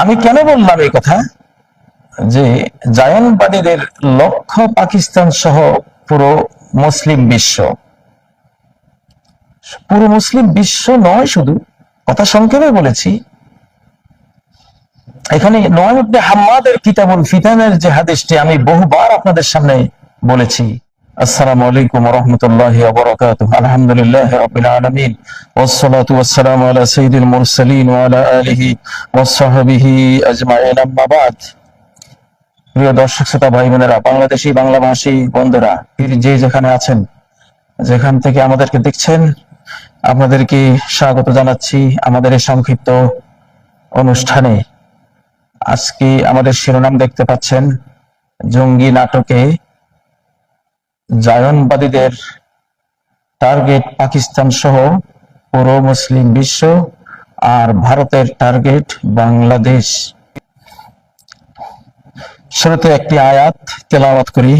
আমি কেন বললাম এই কথা? যে জায়নবাদীদের লক্ষ্য পাকিস্তান সহ পুরো মুসলিম বিশ্ব। পুরো মুসলিম বিশ্ব নয় শুধু, কথা সংক্ষেপে বলেছি। এখানে নয় হাম্মাদের কিতাবুল ফিতানের যে হাদিসটি আমি বহুবার আপনাদের সামনে বলেছি। আসসালামু আলাইকুম রাহমাতুল্লাহি ওয়া বারাকাতুহু। আলহামদুলিল্লাহি রাব্বিল আলামিন। ওয়াসসালাতু ওয়াসসালামু আলা সাইয়্যিদিল মুরসালিন ওয়া আলা আলিহি ওয়া সাহবিহি আজমাইন। আম্মা প্রিয় দর্শক, শ্রোতা ভাই বোনেরা বাংলাদেশি বাংলা ভাষী বন্ধুরা যে যেখানে আছেন, যেখান থেকে আমাদেরকে দেখছেন, আপনাদেরকে স্বাগত জানাচ্ছি আমাদের এই সংক্ষিপ্ত অনুষ্ঠানে। আজকে আমাদের শিরোনাম দেখতে পাচ্ছেন জঙ্গি নাটকে জায়নবাদীদের টার্গেট পাকিস্তান সহ পুরো মুসলিম বিশ্ব আর ভারতের টার্গেট বাংলাদেশ শুরুতে একটি আয়াত তেলাওয়াত করি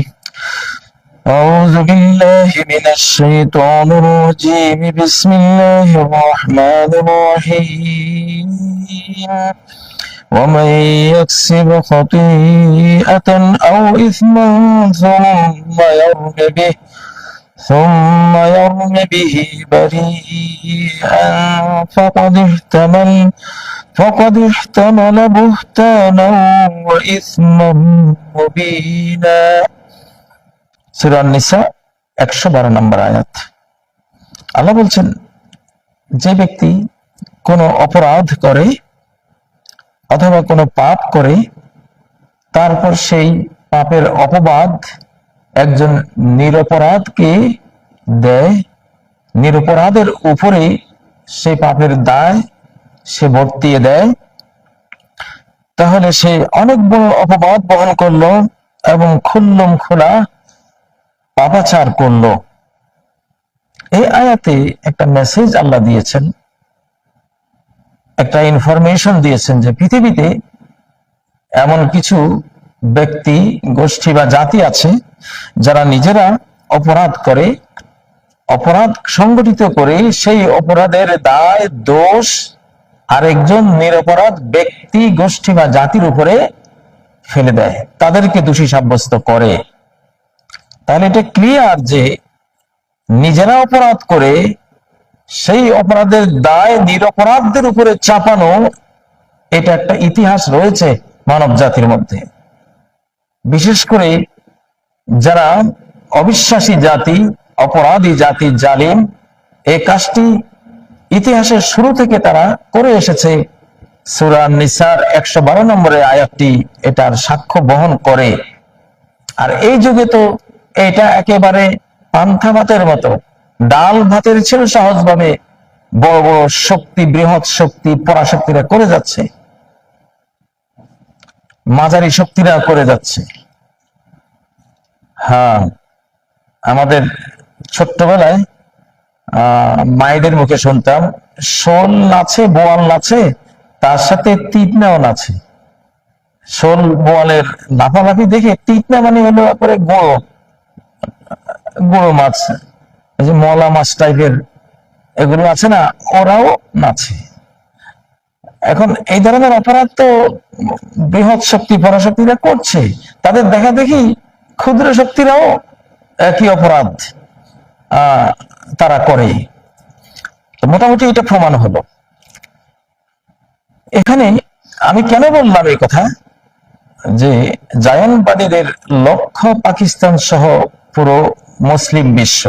أعوذ بالله من الشيطان الرجيم بسم الله الرحمن الرحيم ومن يكسب خطيئة أو إثما ثم يرم به ثم يرم به بريئا فقد احتمل فقد احتمل بهتانا وإثما مبينا سورة النساء একশো বারো নম্বর আয়াত আল্লাহ বলছেন যে ব্যক্তি কোনো অপরাধ করে অথবা কোনো পাপ করে, তারপর সেই পাপের অপবাদ একজন নিরপরাধকে দেয়। নিরপরাধের উপরে সে পাপের দায় সে বর্তিয়ে দেয়। তাহলে সে অনেক বড় অপবাদ বহন করল এবং খুল্লম খোলা পাপাচার করল। এই আয়াতে একটা মেসেজ আল্লাহ দিয়েছেন। একটা ইনফরমেশন দিয়েছেন যে পৃথিবীতে এমন কিছু ব্যক্তি, গোষ্ঠী বা জাতি আছে যারা নিজেরা অপরাধ করে, অপরাধ সংগঠিত করে সেই অপরাধের দায়, দোষ আরেকজন নিরপরাধ ব্যক্তি, গোষ্ঠী বা জাতির উপরে ফেলে দেয়, তাদেরকে দোষী সাব্যস্ত করে। তাহলে এটা ক্লিয়ার যে নিজেরা অপরাধ করে সেই অপরাধের দায় নিরপরাধদের উপরে চাপানো, এটা একটা ইতিহাস রয়েছে মানব জাতির মধ্যে। বিশেষ করে যারা অবিশ্বাসী জাতি, অপরাধী জাতি, জালিম এই কাজটি ইতিহাসের শুরু থেকে তারা করে এসেছে। সুরান নিসার একশো বারো নম্বরের আয়াতটি এটার সাক্ষ্য বহন করে। আর এই যুগে তো এটা একেবারে পান্থা ভাতের মতো। ডাল ভাতের ছিল সহজভাবে বড় বড় শক্তি, বৃহৎ শক্তি, পরাশক্তিরা করে যাচ্ছে। মাঝারি শক্তিরা করে যাচ্ছে। হ্যাঁ আমাদের ছোট্টবেলায় মায়েদের মুখে শুনতাম, শোল নাচে, বোয়াল নাচে, তার সাথে তিতনাও নাচে। শোল, বোয়ালের লাফালাফি দেখে তিতনা মানে হলো করে গুঁড়ো গুঁড়ো মাছ। যে মলা মাছ টাইপের এগুলো আছে না, ওরাও নাচে। এখন এই ধরনের অপরাধ তো বৃহৎ শক্তি, পরাশক্তিরা করছে। তাদের দেখা দেখি ক্ষুদ্র শক্তিরাও একই অপরাধ তারা করে। মোটামুটি এটা প্রমাণ হলো। এখানে আমি কেন বললাম এই কথা? যে জায়নবাদীদের লক্ষ্য পাকিস্তান সহ পুরো মুসলিম বিশ্ব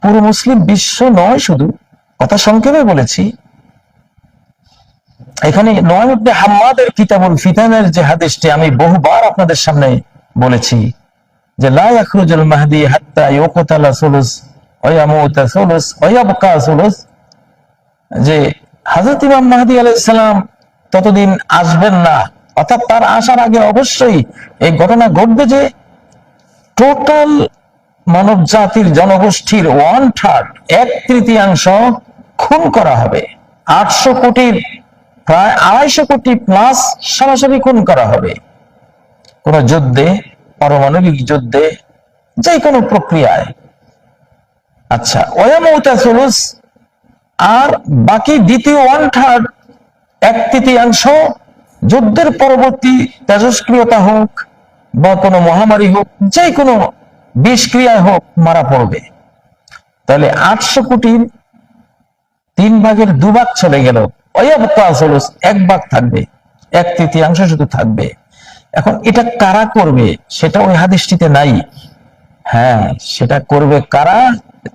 পুরো মুসলিম বিশ্ব নয় শুধু, কথা সংক্ষেপে বলেছি। এখানে নয় হাম্মাদের কিতাবুল ফিতানের যে হাদিসটি আমি বহুবার আপনাদের সামনে বলেছি যে, লা ইয়াখরুজুল মাহদি হাত্তা ইউকতালা সুলুস ওয়া ইয়ামুতা সুলুস ওয়া ইয়াবকা সুলুস। যে হযরত ইমাম মাহদি আলাইহিস ততদিন আসবেন না। অর্থাৎ তার আসার আগে অবশ্যই এই ঘটনা ঘটবে যে, টোটাল মানব জাতির জনগোষ্ঠীর ওয়ান থার্ড এক তৃতীয়াংশ খুন করা হবে। আটশো কোটির, প্রায় আড়াইশো কোটি প্লাস সরাসরি খুন করা হবে। কোন যুদ্ধে, পারমাণবিক যুদ্ধে যে কোনো প্রক্রিয়ায়। আচ্ছা ওয়ামৌতা সুলুস আর বাকি দ্বিতীয় ওয়ান থার্ড এক তৃতীয়াংশ যুদ্ধের পরবর্তী তেজস্ক্রিয়তা হোক বা কোনো মহামারী হোক যে কোনো বিষক্রিয়ায় হোক মারা পড়বে। তাহলে আটশো কোটির তিন ভাগের দুভাগ চলে গেল। এক ভাগ থাকবে, এক তৃতীয়াংশ শুধু থাকবে। এখন এটা কারা করবে সেটা ওই হাদিসটিতে নাই। হ্যাঁ সেটা করবে কারা?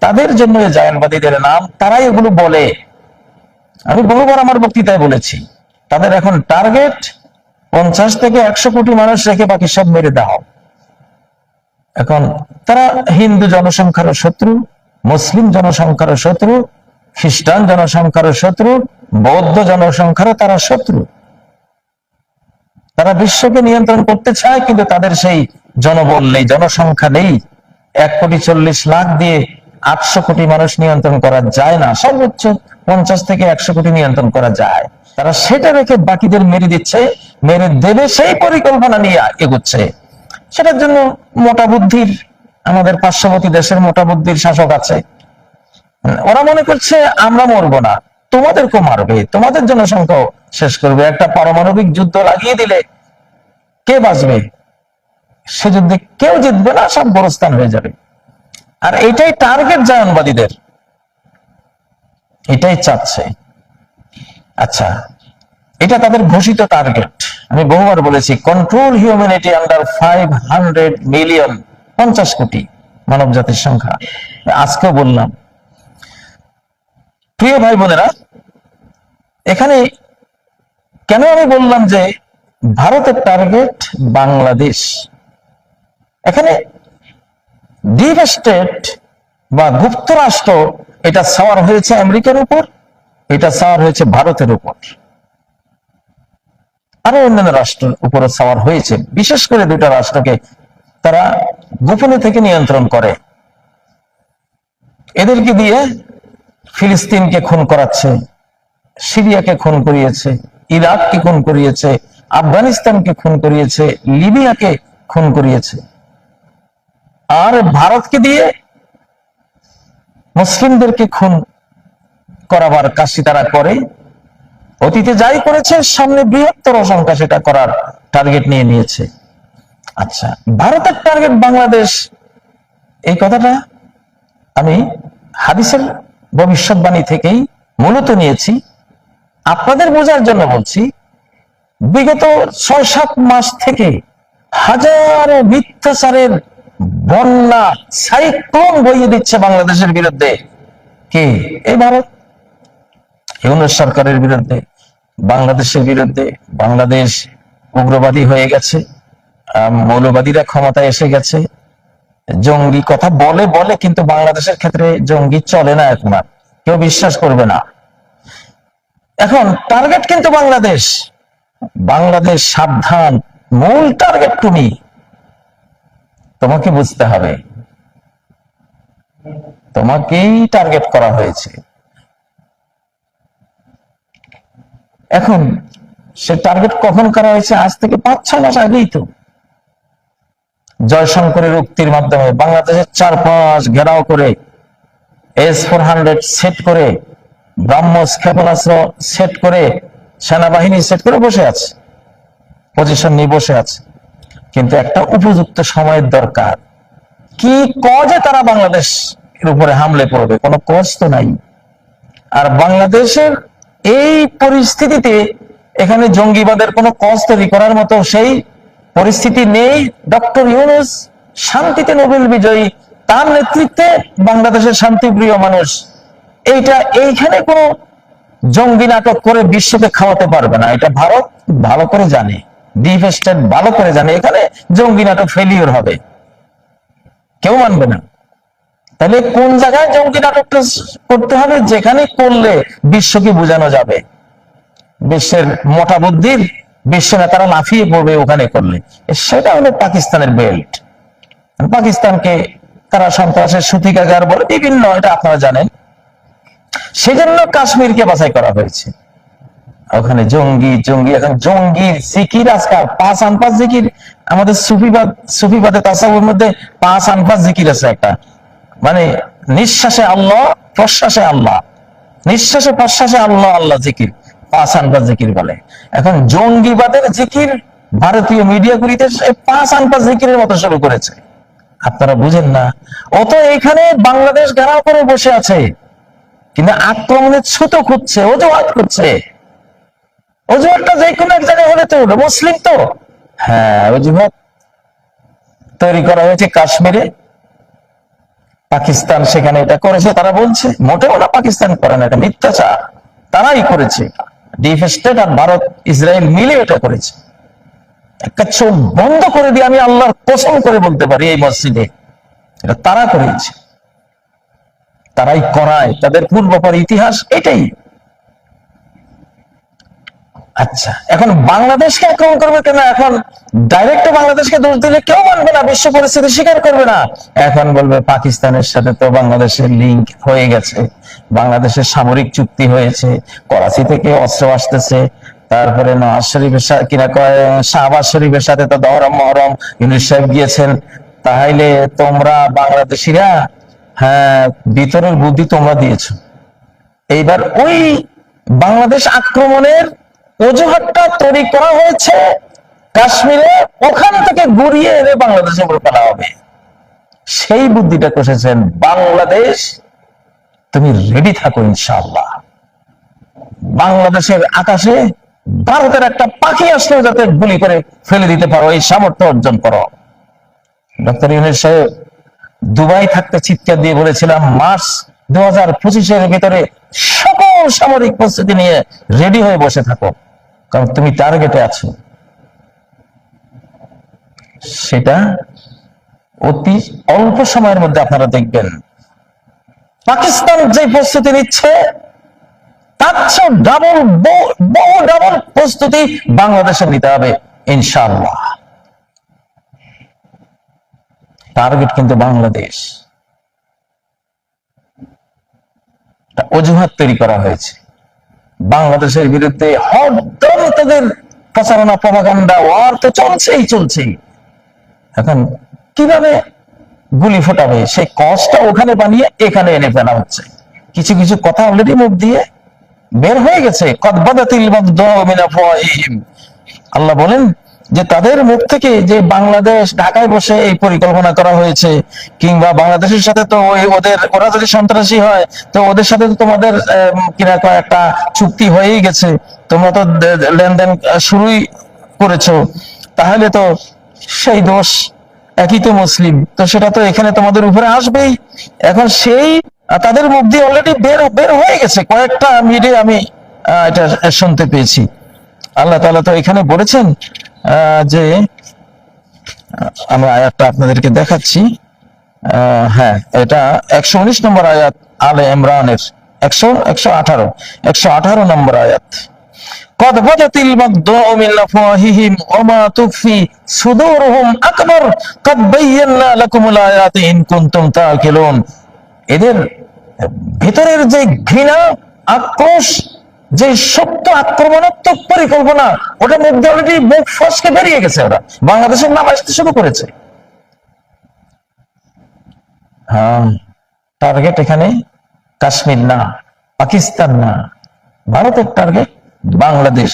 তাদের জন্য জায়নবাদীদের নাম, তারাই এগুলো বলে। আমি বহুবার আমার বক্তৃতায় বলেছি, তাদের এখন টার্গেট পঞ্চাশ থেকে একশো কোটি মানুষ রেখে বাকি সব মেরে দাও এখন তারা হিন্দু জনসংখ্যার শত্রু, মুসলিম জনসংখ্যার শত্রু, খ্রিস্টান জনসংখ্যার শত্রু, বৌদ্ধ জনসংখ্যারও তারা শত্রু। তারা বিশ্বকে নিয়ন্ত্রণ করতে চায়, কিন্তু তাদের সেই জনবল নেই, জনসংখ্যা নেই। এক কোটি চল্লিশ লাখ দিয়ে আটশো কোটি মানুষ নিয়ন্ত্রণ করা যায় না, সর্বোচ্চ পঞ্চাশ থেকে একশো কোটি নিয়ন্ত্রণ করা যায়। তারা সেটা রেখে বাকিদের মেরে দিচ্ছে, মেরে দেবে সেই পরিকল্পনা নিয়ে এগোচ্ছে। সেটার জন্য মোটা বুদ্ধির আমাদের পার্শ্ববর্তী দেশের মোটা বুদ্ধির শাসক আছে। ওরা মনে করছে, আমরা মরবো না। তোমাদেরকে মারবে। তোমাদের জন্য জনসংখ্যা শেষ করবে। একটা পারমাণবিক যুদ্ধ লাগিয়ে দিলে কে বাঁচবে? সে যুদ্ধে কেউ জিতবে না, সব বরস্থান হয়ে যাবে। আর এটাই টার্গেট জায়নবাদীদের এটাই চাচ্ছে। আচ্ছা এটা তাদের ঘোষিত টার্গেট আমি বহুবার বলেছি control humanity under five hundred million পঞ্চাশ কোটি মানব জাতির সংখ্যা। আজকেও বললাম। প্রিয় ভাই বোনেরা, এখানে কেন আমি বললাম যে ভারতের টার্গেট বাংলাদেশ? এখানে ডিপ স্টেট বা গুপ্তরাষ্ট্র, এটা সাওয়ার হয়েছে আমেরিকার উপর, এটা সাওয়ার হয়েছে ভারতের উপর। আরও অন্যান্য রাষ্ট্রের উপরে সাওয়ার হয়েছে। বিশেষ করে দুটা রাষ্ট্রকে তারা গোপনে থেকে নিয়ন্ত্রণ করে। এদেরকে দিয়ে ফিলিস্তিনকে খুন করাচ্ছে, সিরিয়াকে খুন করিয়েছে, ইরাককে খুন করিয়েছে, আফগানিস্তানকে খুন করিয়েছে, লিবিয়াকে খুন করিয়েছে। আর ভারতকে দিয়ে মুসলিমদেরকে খুন করাবার কাশি তারা করে। অতীতে যাই করেছে, সামনে বৃহত্তর সংখ্যা সেটা করার টার্গেট নিয়ে নিয়েছে। আচ্ছা ভারতের টার্গেট বাংলাদেশ, এই কথাটা আমি হাদিসের ভবিষ্যৎবাণী থেকেই মূলত নিয়েছি। আপনাদের বোঝার জন্য বলছি, বিগত ছয় সাত মাস থেকে হাজারো মিথ্যাচারের বন্যা, সাইক্লোন বইয়ে দিচ্ছে বাংলাদেশের বিরুদ্ধে। কে? এই ভারত। ইউনুস সরকারের বিরুদ্ধে, বাংলাদেশের বিরুদ্ধে বাংলাদেশ উগ্রবাদী হয়ে গেছে মৌলবাদীরা ক্ষমতায় এসে গেছে। জঙ্গি কথা বলে বলে, কিন্তু বাংলাদেশের ক্ষেত্রে জঙ্গি চলে না এখন কেউ বিশ্বাস করবে না। এখন টার্গেট কিন্তু বাংলাদেশ। বাংলাদেশ সাবধান। মূল টার্গেট তুমি। তোমাকে বুঝতে হবে। তোমাকেই টার্গেট করা হয়েছে। এখন সে টার্গেট কখন করা হয়েছে? আজ থেকে পাঁচ ছ মাস আগেই তো। জয়শঙ্করের উক্তির মাধ্যমে বাংলাদেশের চারপাশ ঘেরাও করে এস ফোর হান্ড্রেড সেট করে ব্রাহ্মস ক্ষেপণাস্ত্র সেট করে সেনাবাহিনী সেট করে বসে আছে। পজিশন নিয়ে বসে আছে। কিন্তু একটা উপযুক্ত সময়ের দরকার। কি কজে তারা বাংলাদেশ এর উপরে হামলে পড়বে? কোনো কজ তো নাই। আর বাংলাদেশের এই পরিস্থিতিতে এখানে জঙ্গিবাদের কোনো কজ তৈরি করার মতো সেই পরিস্থিতি নেই। ডক্টর ইউনুস শান্তিতে নোবেল বিজয়ী, তার নেতৃত্বে বাংলাদেশের শান্তিপ্রিয় মানুষ। এইটা এইখানে কোনো জঙ্গি নাটক করে বিশ্বকে খাওয়াতে পারবে না। এটা ভারত ভালো করে জানে, ডিপ স্টেট ভালো করে জানে। এখানে জঙ্গি নাটক ফেলিওর হবে। কেউ মানবে না। তাহলে কোন জায়গায় জঙ্গি নাটকটা করতে হবে? যেখানে করলে বিশ্বকে বোঝানো যাবে। বিশ্বের মোটা বুদ্ধির বিশ্ব নেতারা লাফিয়ে পড়বে ওখানে করলে। সেটা হলো পাকিস্তানের বেল্ট। পাকিস্তানকে তারা সন্ত্রাসের সূতিকাগার বলে বিভিন্ন, এটা আপনারা জানেন। সেজন্য কাশ্মীরকে বাছাই করা হয়েছে। ওখানে জঙ্গি জঙ্গি, এখন জঙ্গি, জিকির আজকাল, পাঁচ আনপাস জিকির। আমাদের সুফিবাদ, সুফিবাদে, তাসাবের মধ্যে পাঁচ আনপাস জিকির আছে একটা। মানে নিঃশ্বাসে আল্লাহ, প্রশ্বাসে আল্লাহ। নিঃশ্বাসে, প্রশ্বাসে আল্লাহ আল্লাহ জিকির। পাঁচ আনপাস জিকির বলে। এখন জঙ্গিবাদের জিকির ভারতীয় মিডিয়াগুলিতে সে পাঁচ আনপাস জিকিরের মতো শুরু করেছে। আপনারা বুঝেন না। অত এখানে বাংলাদেশ ঘেরাও করে বসে আছে। কিন্তু আক্রমণের ছুতো খুঁজছে, অজুহাত খুঁজছে অজুহাতটা যে কোনো এক জায়গায় হলে তো মুসলিম তো? হ্যাঁ অজুহাত। তৈরি করা হয়েছে কাশ্মীরে। পাকিস্তান সেখানে এটা করেছে, তারা বলছে, মোটেও না পাকিস্তান করে না, এটা মিথ্যাচার। তারাই করেছে। ডিফ স্টেট আর ভারত, ইসরায়েল মিলে এটা করেছে। একটা চোখ বন্ধ করে দিয়ে আমি আল্লাহর কসম করে বলতে পারি এই মসজিদে, এটা তারা করেছে। তারাই করায়, তাদের পূর্বপর ইতিহাস এটাই। আচ্ছা এখন বাংলাদেশকে আক্রমণ করবে কেন? এখন ডাইরেক্ট বাংলাদেশকে দোষ দিলে কেউ মানবে না, বিশ্ব পরিস্থিতি স্বীকার করবে না। এখন বলবে পাকিস্তানের সাথে তো বাংলাদেশের লিঙ্ক হয়ে গেছে, বাংলাদেশের সামরিক চুক্তি হয়েছে, করাচি থেকে অস্ত্র আসতেছে, তারপরে নওয়াজ শরীফের সাথে কিনা কয়, শাহবাজ শরীফের সাথে তো দহরম মহরম, ইউনিস সাহেব গিয়েছেন। তাহলে তোমরা বাংলাদেশিরা হ্যাঁ ভিতরের বুদ্ধি তোমরা দিয়েছ। এইবার ওই বাংলাদেশ আক্রমণের অজুহাতটা তৈরি করা হয়েছে কাশ্মীরে, ওখান থেকে ঘুরিয়ে এনে বাংলাদেশে ফেলা হবে। সেই বুদ্ধিটা কষেছেন বাংলাদেশ। তুমি রেডি থাকো ইনশাআল্লাহ। বাংলাদেশের আকাশে ভারতের একটা পাখি আসলেও যাতে গুলি করে ফেলে দিতে পারো, এই সামর্থ্য অর্জন করো। ডক্টর ইউনুস সাহেব, দুবাই থাকতে চিৎকার দিয়ে বলেছিলাম, মার্চ দু হাজার পঁচিশের ভিতরে সকল সামরিক প্রস্তুতি নিয়ে রেডি হয়ে বসে থাকো। কারণ তুমি টার্গেটে আছো। সেটা অতি অল্প সময়ের মধ্যে আপনারা দেখবেন। পাকিস্তান যে প্রস্তুতি নিচ্ছে, তার ডাবল বহু ডাবল প্রস্তুতি বাংলাদেশে নিতে হবে, ইনশাআল্লাহ। টার্গেট কিন্তু বাংলাদেশ। অজুহাত তৈরি করা হয়েছে। বাংলাদেশের বিরুদ্ধে হরদম তাদের প্রচারণা, প্রভাকাণ্ডা, ওয়ার তো চলছেই চলছেই। এখন কীভাবে গুলি ফোটাবে? সেই কষ্টটা ওখানে বানিয়ে এখানে এনে ফেলা হচ্ছে। কিছু কিছু কথা অলরেডি মুখ দিয়ে বের হয়ে গেছে। কদবাদাতিল। আল্লাহ বলেন যে তাদের মুখ থেকে যে বাংলাদেশ ঢাকায় বসে এই পরিকল্পনা করা হয়েছে, কিংবা বাংলাদেশের সাথে তো ওই ওদের, ওরা যদি সন্ত্রাসী হয়, তো ওদের সাথে তো তোমাদের কিনা একটা চুক্তি হয়েই গেছে। তোমরা তো লেনদেন শুরুই করেছ। তাহলে তো সেই দোষ একই তো মুসলিম। তো সেটা তো এখানে তোমাদের উপরে আসবেই। এখন সেই তাদের মুখ দিয়ে অলরেডি বের বের হয়ে গেছে। কয়েকটা মিডিয়া আমি এটা শুনতে পেয়েছি। আল্লাহ তাআলা তো এখানে বলেছেন যে আহ, আমি আয়াতটা আপনাদেরকে দেখাচ্ছি আহ, হ্যাঁ এটা একশো উনিশ নম্বর আয়াত আলে ইমরানের একশো একশো আঠারো একশো আঠারো নম্বর আয়াত قد بدت البغضاء من أفواههم وما تخفي صدورهم أكبر قد بينا لكم الآيات إن كنتم تعقلون এদের ভেতরের যে ঘৃণা আক্রোশ যে সত্য আক্রমণাত্মক পরিকল্পনা, ওটা মধ্যে অলরেডি মুখ ফসকে বেরিয়ে গেছে ওরা। বাংলাদেশের নাম আসতে শুরু করেছে। হ্যাঁ টার্গেট এখানে কাশ্মীর না, পাকিস্তান না। ভারতের টার্গেট বাংলাদেশ।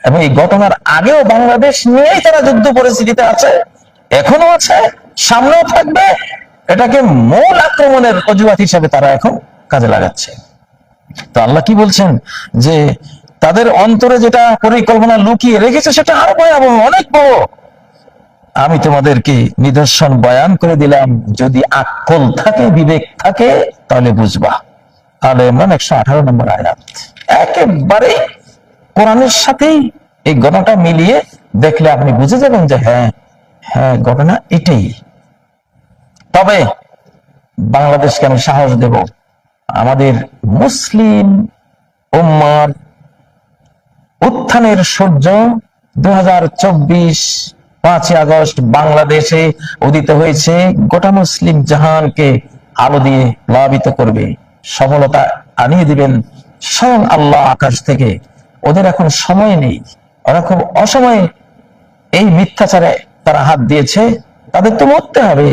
এবং এই ঘটনার আগেও বাংলাদেশ নিয়েই তারা যুদ্ধ পরিস্থিতিতে আছে, এখনও আছে, সামনেও থাকবে। এটাকে মূল আক্রমণের অজুহাত হিসেবে তারা এখন কাজে লাগাচ্ছে। তো আল্লাহ কি বলছেন? যে তাদের অন্তরে যেটা পরিকল্পনা লুকিয়ে রেখেছে, সেটা আরও ভয়াবহ, অনেক বড়। আমি তোমাদেরকে নিদর্শন বয়ান করে দিলাম, যদি আকল থাকে, বিবেক থাকে, তাহলে বুঝবা। তাহলে একশো আঠারো নম্বর আয়াত। একেবারে কোরআনের সাথেই এই ঘটনাটা মিলিয়ে দেখলে আপনি বুঝে যাবেন যে হ্যাঁ হ্যাঁ ঘটনা এটাই। তবে বাংলাদেশকে আমি সাহস দেব। আমাদের মুসলিম উম্মার উত্থানের সূর্য দু হাজার চব্বিশ পাঁচই আগস্ট বাংলাদেশে উদিত হয়েছে। গোটা মুসলিম জাহানকে আলো দিয়ে প্লাবিত করবে। সফলতা আনিয়ে দিবেন স্বয়ং আল্লাহ আকাশ থেকে। ওদের এখন সময় নেই। ওরা খুব অসময়ে এই মিথ্যাচারে তারা হাত দিয়েছে। তাদের তো মরতে হবে।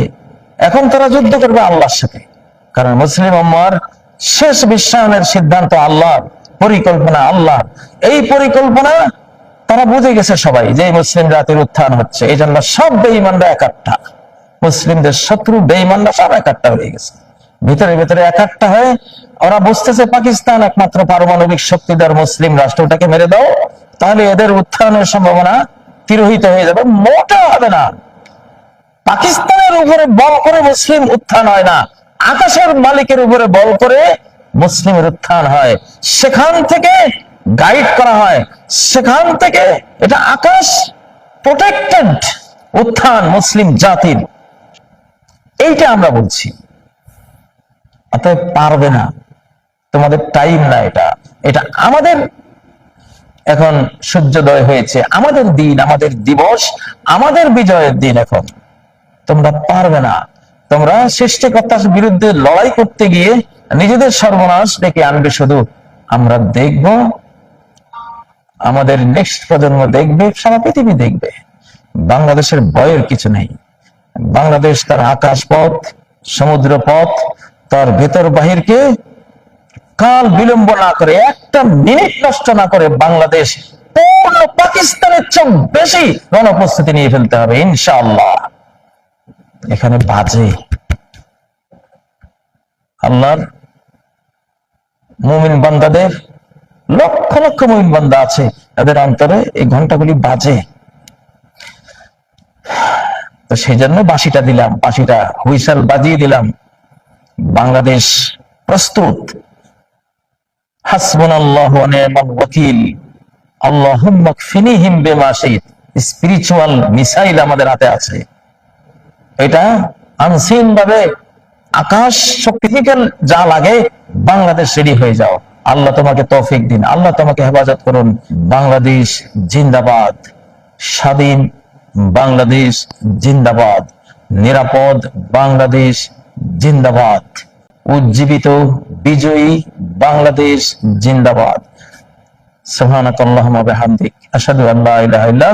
এখন তারা যুদ্ধ করবে আল্লাহর সাথে। কারণ মুসলিম উম্মার শেষ বিশ্বায়নের সিদ্ধান্ত আল্লাহ, পরিকল্পনা আল্লাহ। এই পরিকল্পনা তারা বুঝে গেছে সবাই যে মুসলিম জাতির উত্থান হচ্ছে। এই জন্য সব বেঈমানরা একাট্টা। মুসলিমদের শত্রু বেঈমানরা সব একাট্টা হয়ে গেছে। ভিতরে ভিতরে একাট্টা হয়ে ওরা বুঝতেছে পাকিস্তান একমাত্র পারমাণবিক শক্তিধর মুসলিম রাষ্ট্রটাকে মেরে দাও, তাহলে এদের উত্থানের সম্ভাবনা তিরোহিত হয়ে যাবে। মোটা হবে না। পাকিস্তানের উপরে বল করে মুসলিম উত্থান হয় না। আকাশের মালিকের উপরে বল করে মুসলিমের উত্থান হয়। সেখান থেকে গাইড করা হয়। সেখান থেকে এটা আকাশ প্রোটেক্টেড উত্থান মুসলিম জাতির। এইটা আমরা বলছি। অতএব পারবে না। তোমাদের টাইম না এটা। এটা আমাদের এখন সূর্যোদয় হয়েছে। আমাদের দিন, আমাদের দিবস, আমাদের বিজয়ের দিন এখন। তোমরা পারবে না। তোমরা সৃষ্টিকর্তার বিরুদ্ধে লড়াই করতে গিয়ে নিজেদের সর্বনাশ ডেকে আনবে শুধু। আমরা দেখব, আমাদের নেক্সট প্রজন্ম দেখবে, সারা পৃথিবী দেখবে। বাংলাদেশের ভয়ের কিছু নেই। বাংলাদেশ তার আকাশ পথ সমুদ্র পথ তার ভেতর বাহিরকে কাল বিলম্ব না করে, একটা মিনিট নষ্ট না করে বাংলাদেশ, পূর্ণ পাকিস্তানের চেয়ে বেশি গণপ্রস্তুতি নিয়ে ফেলতে হবে, ইনশাআল্লাহ। এখানে বাজে। আল্লাহর মুমিন বান্দাদের লক্ষ লক্ষ মুমিন বান্দা আছে, তাদের অন্তরে এই ঘন্টাগুলি বাজে। তো সেই জন্য বাঁশিটা দিলাম, বাঁশিটা হুইসাল বাজিয়ে দিলাম। বাংলাদেশ প্রস্তুত। হাসবুনাল্লাহু ওয়া নি'মাল ওয়াকিল। শাইত। স্পিরিচুয়াল মিসাইল আমাদের হাতে আছে। এটা আনসিন ভাবে আকাশ শক্তি থেকে যা লাগে বাংলাদেশ রেডি হয়ে যাও। আল্লাহ তোমাকে তৌফিক দিন। আল্লাহ তোমাকে হেফাজত করুন। বাংলাদেশ জিন্দাবাদ। স্বাধীন বাংলাদেশ জিন্দাবাদ। নিরাপদ বাংলাদেশ জিন্দাবাদ। উজ্জীবিত বিজয়ী বাংলাদেশ জিন্দাবাদ। সোহানাকাল্লাহ হামদিক আসাদু আল্লাহ ইলাহা ইল্লাহ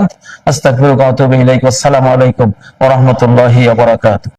আস্তাগফিরুকা ওয়া আতুবু ইলাইক। ওয়া আসসালামু আলাইকুম ওয়া রাহমাতুল্লাহি ওয়া বারাকাতুহু।